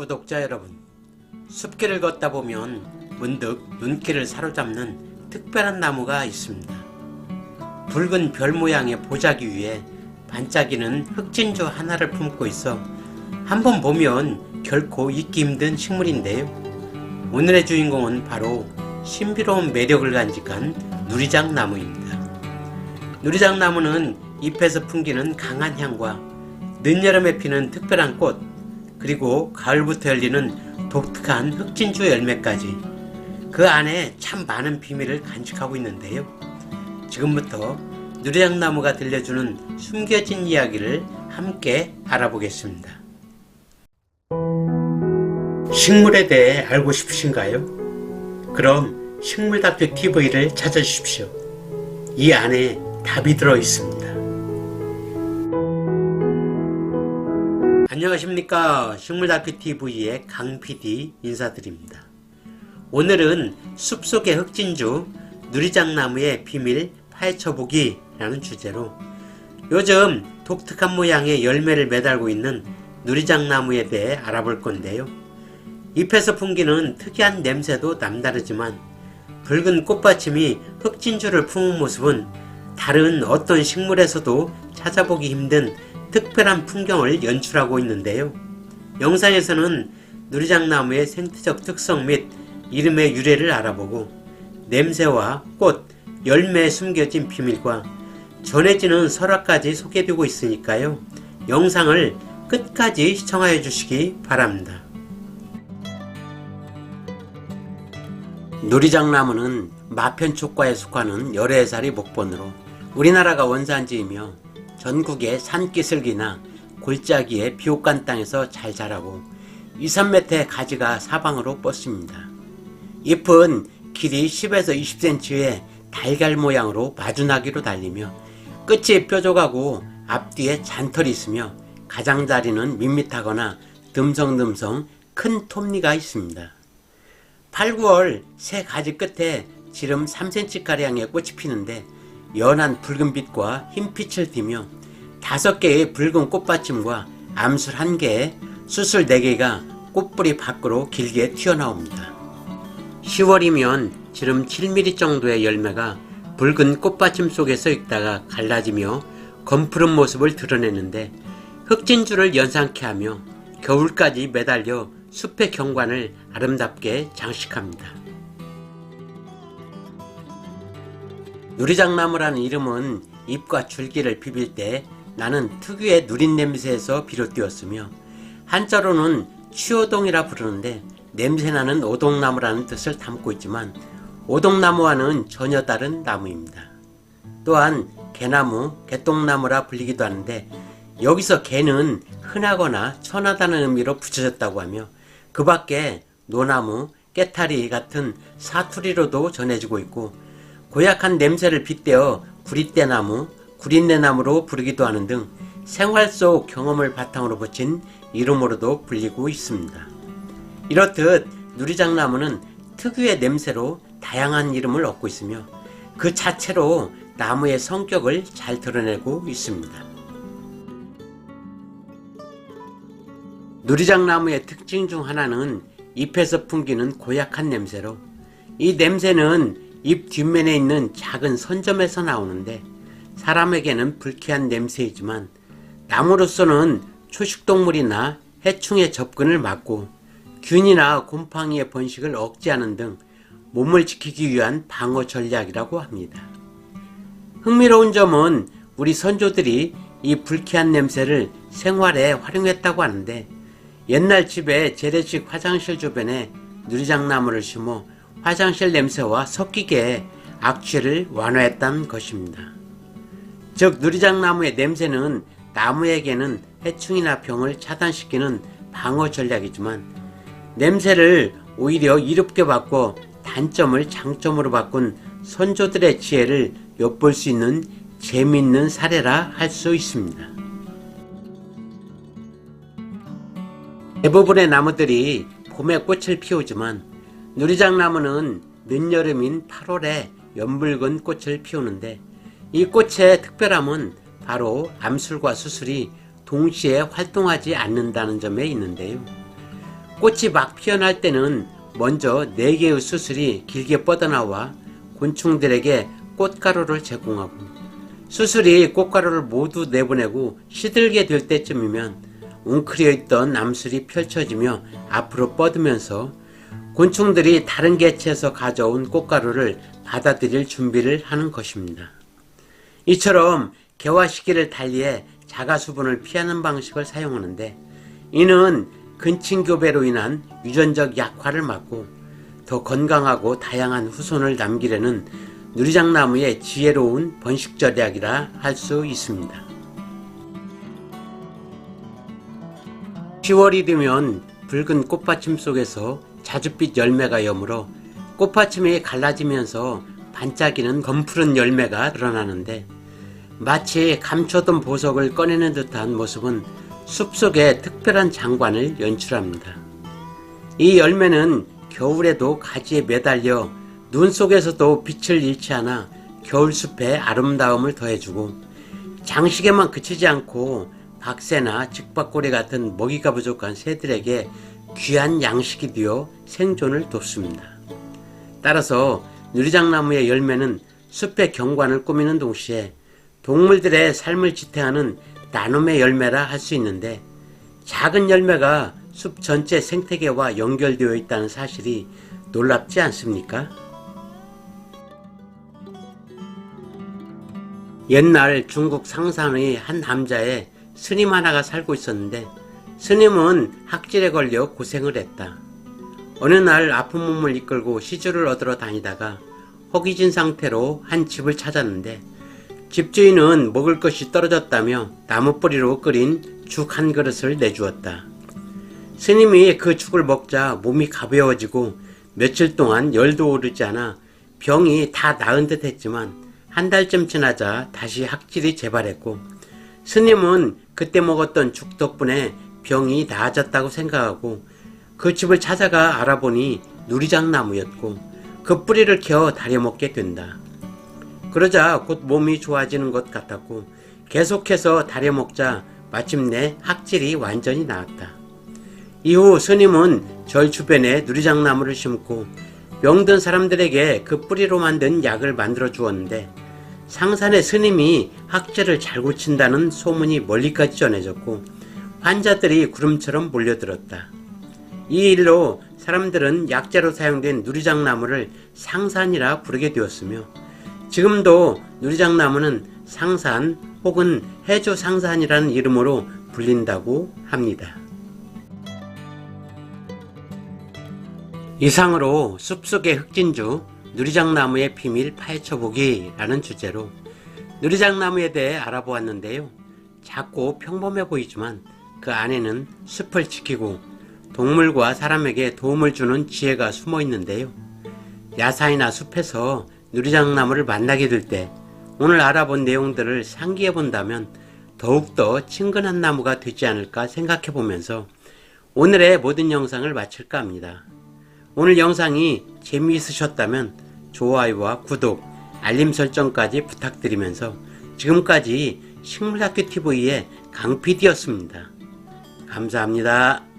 구독자 여러분, 숲길을 걷다 보면 문득 눈길을 사로잡는 특별한 나무가 있습니다. 붉은 별 모양의 보자기 위에 반짝이는 흑진주 하나를 품고 있어 한번 보면 결코 잊기 힘든 식물인데요. 오늘의 주인공은 바로 신비로운 매력을 간직한 누리장 나무입니다. 누리장 나무는 잎에서 풍기는 강한 향과 늦여름에 피는 특별한 꽃, 그리고 가을부터 열리는 독특한 흑진주 열매까지 그 안에 참 많은 비밀을 간직하고 있는데요. 지금부터 누리장나무가 들려주는 숨겨진 이야기를 함께 알아보겠습니다. 식물에 대해 알고 싶으신가요? 그럼 식물다큐 TV를 찾아주십시오. 이 안에 답이 들어 있습니다. 안녕하십니까. 식물다큐 TV의 강 PD 인사드립니다. 오늘은 숲속의 흑진주 누리장나무의 비밀 파헤쳐보기 라는 주제로 요즘 독특한 모양의 열매를 매달고 있는 누리장나무에 대해 알아볼 건데요. 잎에서 풍기는 특이한 냄새도 남다르지만 붉은 꽃받침이 흑진주를 품은 모습은 다른 어떤 식물에서도 찾아보기 힘든 특별한 풍경을 연출하고 있는데요. 영상에서는 누리장나무의 생태적 특성 및 이름의 유래를 알아보고 냄새와 꽃, 열매에 숨겨진 비밀과 전해지는 설화까지 소개되고 있으니까요. 영상을 끝까지 시청하여 주시기 바랍니다. 누리장나무는 마편촉과에 속하는 열애살이 목본으로 우리나라가 원산지이며 전국의 산기슭이나 골짜기의 비옥간 땅에서 잘 자라고 2, 3m의 가지가 사방으로 뻗습니다. 잎은 길이 10에서 20cm의 달걀 모양으로 마주나기로 달리며 끝이 뾰족하고 앞뒤에 잔털이 있으며 가장자리는 밋밋하거나 듬성듬성 큰 톱니가 있습니다. 8, 9월 새 가지 끝에 지름 3cm가량의 꽃이 피는데 연한 붉은빛과 흰빛을 띠며 다섯 개의 붉은 꽃받침과 암술 한 개에 수술 네 개가 꽃뿌리 밖으로 길게 튀어나옵니다. 10월이면 지름 7mm 정도의 열매가 붉은 꽃받침 속에서 익다가 갈라지며 검푸른 모습을 드러내는데 흑진주를 연상케 하며 겨울까지 매달려 숲의 경관을 아름답게 장식합니다. 누리장나무라는 이름은 잎과 줄기를 비빌 때 나는 특유의 누린 냄새에서 비롯되었으며 한자로는 취오동이라 부르는데 냄새나는 오동나무라는 뜻을 담고 있지만 오동나무와는 전혀 다른 나무입니다. 또한 개나무, 개똥나무라 불리기도 하는데 여기서 개는 흔하거나 천하다는 의미로 붙여졌다고 하며 그 밖에 노나무, 깨타리 같은 사투리로도 전해지고 있고 고약한 냄새를 빗대어 구릿대나무, 구릿내나무로 부르기도 하는 등 생활 속 경험을 바탕으로 붙인 이름으로도 불리고 있습니다. 이렇듯 누리장나무는 특유의 냄새로 다양한 이름을 얻고 있으며 그 자체로 나무의 성격을 잘 드러내고 있습니다. 누리장나무의 특징 중 하나는 잎에서 풍기는 고약한 냄새로 이 냄새는 잎 뒷면에 있는 작은 선점에서 나오는데 사람에게는 불쾌한 냄새이지만 나무로서는 초식동물이나 해충의 접근을 막고 균이나 곰팡이의 번식을 억제하는 등 몸을 지키기 위한 방어 전략이라고 합니다. 흥미로운 점은 우리 선조들이 이 불쾌한 냄새를 생활에 활용했다고 하는데 옛날 집에 재래식 화장실 주변에 누리장나무를 심어 화장실 냄새와 섞이게 악취를 완화했다는 것입니다. 즉 누리장나무의 냄새는 나무에게는 해충이나 병을 차단시키는 방어 전략이지만 냄새를 오히려 이롭게 바꿔 단점을 장점으로 바꾼 선조들의 지혜를 엿볼 수 있는 재미있는 사례라 할 수 있습니다. 대부분의 나무들이 봄에 꽃을 피우지만 누리장나무는 늦여름인 8월에 연붉은 꽃을 피우는데 이 꽃의 특별함은 바로 암술과 수술이 동시에 활동하지 않는다는 점에 있는데요. 꽃이 막 피어날 때는 먼저 네 개의 수술이 길게 뻗어나와 곤충들에게 꽃가루를 제공하고 수술이 꽃가루를 모두 내보내고 시들게 될 때쯤이면 웅크려 있던 암술이 펼쳐지며 앞으로 뻗으면서 곤충들이 다른 개체에서 가져온 꽃가루를 받아들일 준비를 하는 것입니다. 이처럼 개화 시기를 달리해 자가 수분을 피하는 방식을 사용하는데 이는 근친교배로 인한 유전적 약화를 막고 더 건강하고 다양한 후손을 남기려는 누리장나무의 지혜로운 번식 전략이라 할 수 있습니다. 10월이 되면 붉은 꽃받침 속에서 자줏빛 열매가 여물어 꽃받침이 갈라지면서 반짝이는 검푸른 열매가 드러나는데 마치 감춰둔 보석을 꺼내는 듯한 모습은 숲속의 특별한 장관을 연출합니다. 이 열매는 겨울에도 가지에 매달려 눈 속에서도 빛을 잃지 않아 겨울숲의 아름다움을 더해주고 장식에만 그치지 않고 박새나 즉박고리 같은 먹이가 부족한 새들에게 귀한 양식이 되어 생존을 돕습니다. 따라서 누리장나무의 열매는 숲의 경관을 꾸미는 동시에 동물들의 삶을 지탱하는 나눔의 열매라 할 수 있는데 작은 열매가 숲 전체 생태계와 연결되어 있다는 사실이 놀랍지 않습니까? 옛날 중국 상산의 한 남자의 스님 하나가 살고 있었는데 스님은 학질에 걸려 고생을 했다. 어느 날 아픈 몸을 이끌고 시주를 얻으러 다니다가 허기진 상태로 한 집을 찾았는데 집주인은 먹을 것이 떨어졌다며 나무뿌리로 끓인 죽 한 그릇을 내주었다. 스님이 그 죽을 먹자 몸이 가벼워지고 며칠 동안 열도 오르지 않아 병이 다 나은 듯 했지만 한 달쯤 지나자 다시 학질이 재발했고 스님은 그때 먹었던 죽 덕분에 병이 나아졌다고 생각하고 그 집을 찾아가 알아보니 누리장나무였고 그 뿌리를 캐어 다려먹게 된다. 그러자 곧 몸이 좋아지는 것 같았고 계속해서 다려먹자 마침내 학질이 완전히 나았다. 이후 스님은 절 주변에 누리장나무를 심고 병든 사람들에게 그 뿌리로 만든 약을 만들어 주었는데 상산의 스님이 학질을 잘 고친다는 소문이 멀리까지 전해졌고 환자들이 구름처럼 몰려들었다. 이 일로 사람들은 약재로 사용된 누리장나무를 상산이라 부르게 되었으며 지금도 누리장나무는 상산 혹은 해조 상산이라는 이름으로 불린다고 합니다. 이상으로 숲속의 흑진주 누리장나무의 비밀 파헤쳐보기 라는 주제로 누리장나무에 대해 알아보았는데요. 작고 평범해 보이지만 그 안에는 숲을 지키고 동물과 사람에게 도움을 주는 지혜가 숨어 있는데요. 야산이나 숲에서 누리장나무를 만나게 될 때 오늘 알아본 내용들을 상기해 본다면 더욱더 친근한 나무가 되지 않을까 생각해 보면서 오늘의 모든 영상을 마칠까 합니다. 오늘 영상이 재미있으셨다면 좋아요와 구독, 알림 설정까지 부탁드리면서 지금까지 식물학교 TV의 강PD였습니다. 감사합니다.